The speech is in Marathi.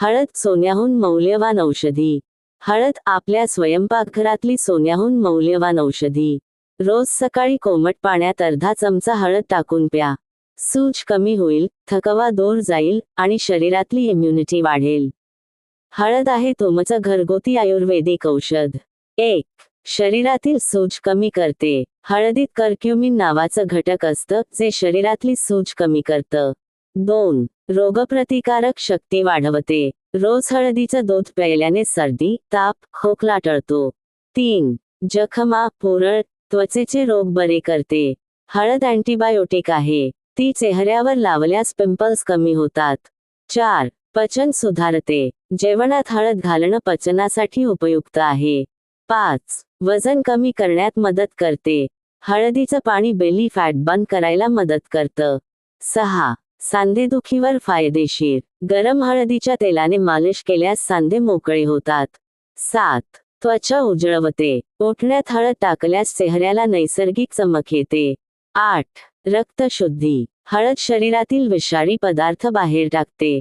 हळद सोन्याहून मौल्यवान औषधी. हळद आपल्या स्वयंपाकघरातली सोन्याहून मौल्यवान औषधी. रोज सकाळी कोमट पाण्यात अर्धा चमचा हळद टाकून प्या. सूज कमी होईल थकवा दूर जाईल आणि शरीरातली इम्युनिटी वाढेल. हळद आहे तुमचं घरगुती आयुर्वेदिक औषध. एक शरीरातील सूज कमी करते. हळदीत कर्क्युमिन नावाचं घटक असतं जे शरीरातली सूज कमी करतं. दोन. रोगप्रतिकारक शक्ती वाढवते. रोज हळदीचं दूध प्यायल्याने सर्दी ताप खोकला टळतो. तीन. जखमा पुरळ त्वचेचे रोग बरे करते. हळद अँटीबायोटिक आहे. ती चेहऱ्यावर लावल्यास पिंपल्स कमी होतात. चार. पचन सुधारते. जेवणात हळद घालणं पचनासाठी उपयुक्त आहे. पाच. वजन कमी करण्यात मदत करते. हळदीचं पाणी बेली फॅट बंद करायला मदत करतं. सहा. सांधेदुखीवर फायदेशीर. गरम हळदीच्या तेलाने मालिश केल्यास सांधे मोकळे होतात. सात. त्वचा उजळवते. ओठण्यात हळद टाकल्यास चेहऱ्याला नैसर्गिक चमक येते. आठ. रक्तशुद्धी. हळद शरीरातील विषारी पदार्थ बाहेर टाकते.